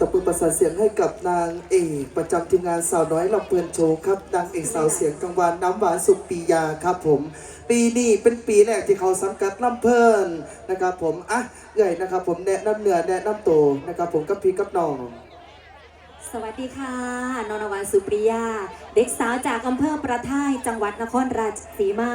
ตบมือประสานเสียงให้กับนางเอกประจำทีมงานสาวน้อยลำเพลินโชว์ครับนางเอกสาวเสียงกังวานน้ำหวานสุปียาครับผม ปีนี้เป็นปีแรกที่เขาสังกัดลำเพลินนะครับผมอะเอ่ยนะครับผมแนะนำเนื้อแนะนำตัวนะครับผมกับพี่กับน้องสวัสดีค่ะ นนวันสุปริยา เด็กสาวจากอำเภอประท่าย จังหวัดนครราชสีมา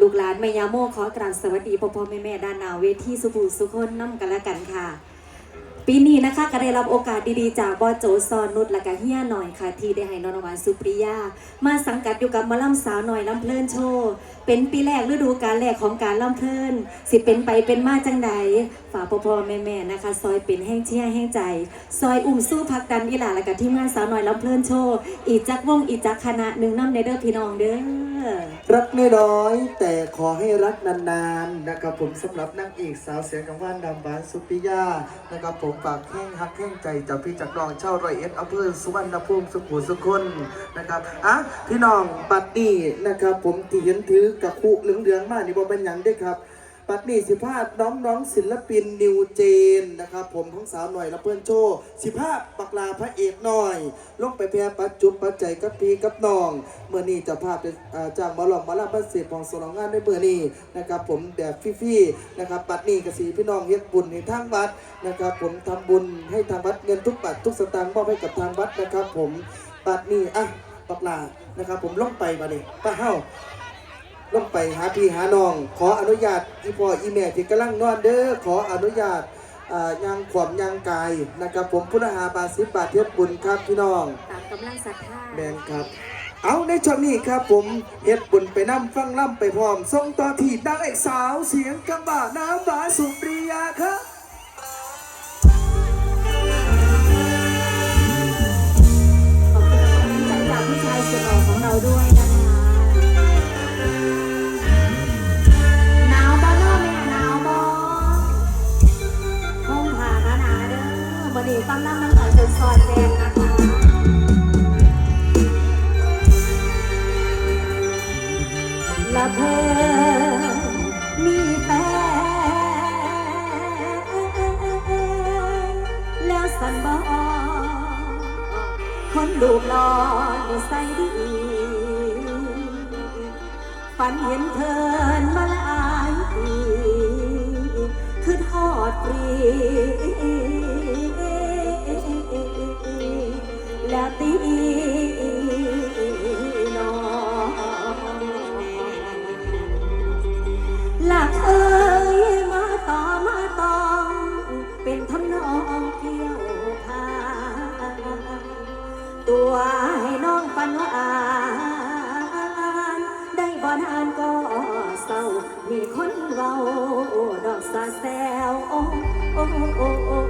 ลูกหลานแม่ยาโมขอกราบสวัสดีพ่อพ่อแม่แม่ด้านนาเวทีสุภูสุคนน้ำกันละกันค่ะ ปีนี้นะคะก็ได้รับโอกาสดีๆ จากบอโจซอนนุชและก็เฮียหน่อยค่ะ ที่ได้ให้นนวันสุปริยา มาสังกัดอยู่กับมอลำสาวหน่อยลำเพลินโชว์เป็นปีแรกฤดูกาลแรกของการลำเพลินสิเป็นไปเป็นมาจังใดฝากพ่อพ่อแม่แม่นะคะ ซอยเป็นแห้งเชี่ยแห้งใจ ซอยอุ่มสู้พักดันอีหลาและกับทีมงานสาวน่อยลำเพลินโชว์อีจักวงอีจักคณะหนึ่งน้ำในเด้อพี่น้องเด้อรักไม่น้อย แต่ขอให้รักนานๆนะครับผมสำหรับนางเอกสาวเสียงกังวานดำบานสุปิยานะครับผมฝากแข้งฮักแข้งใจจากพี่จากน้องเช่าร้อยเอ็ดอำเภอสุวรรณภูมิสุขุมสุคนนะครับอะพี่น้องปัดนี่นะครับผมที่เห็นถือกับคู่เหลืองๆมากนี่บ่เป็นหยังเด้ครับ ปัดนี่สิภาพน้องน้องศิลปินนิวเจนนะครับ ผมของสาวหน่อยและเพื่อนโชว์สิภาพปักลาพระเอกหน่อย ลงไปแพรปัดจุบปัดใจกับพีกับน้อง เมื่อนี้เจะภาพเป็นอ่าจ้างหมาหลอกมาลาบัสเศษของสลองงานในเมื่อนี้นะครับ ผมแบบฟี่ๆนะครับปัดนี่กสีพี่น้องเฮ็ดบุญในทางวัดนะครับ ผมทำบุญให้ทางวัดเงินทุกบาททุกสตางค์มอบให้กับทางวัดนะครับ ผมปัดนี่อะ ปักลานะครับผมลงไปมาเนี่ยป้าเฮ้า ลงไปหาพี่หาน้อง ขออนุญาตอีพ่ออีแม่ที่กำลังนอนเด้อขออนุญาตอ่ายางขวามยางกายนะครับ ผมพุทธหาบาสิบบาทเทียบบุญครับพี่น้องตามกำลังศรัทธาแมนครับ เอาในช่วงนี้ครับผมเฮ็ดบุญไปน้ำฟังล่ำไปพร้อมส่งต่อที่นางเอกสาวเสียงกำบาน้ำหวานสุปริยาครับขอบคุณกำลังใจจากผู้ชายสุดหล่อของเราด้วย คนดูปหลอนใส่ดี ฝันเห็นเธอมาลายปีคือทอดปรีแล้วตี แซวโอ้โอ้โอ้โอ้โอ้โอ้โอ้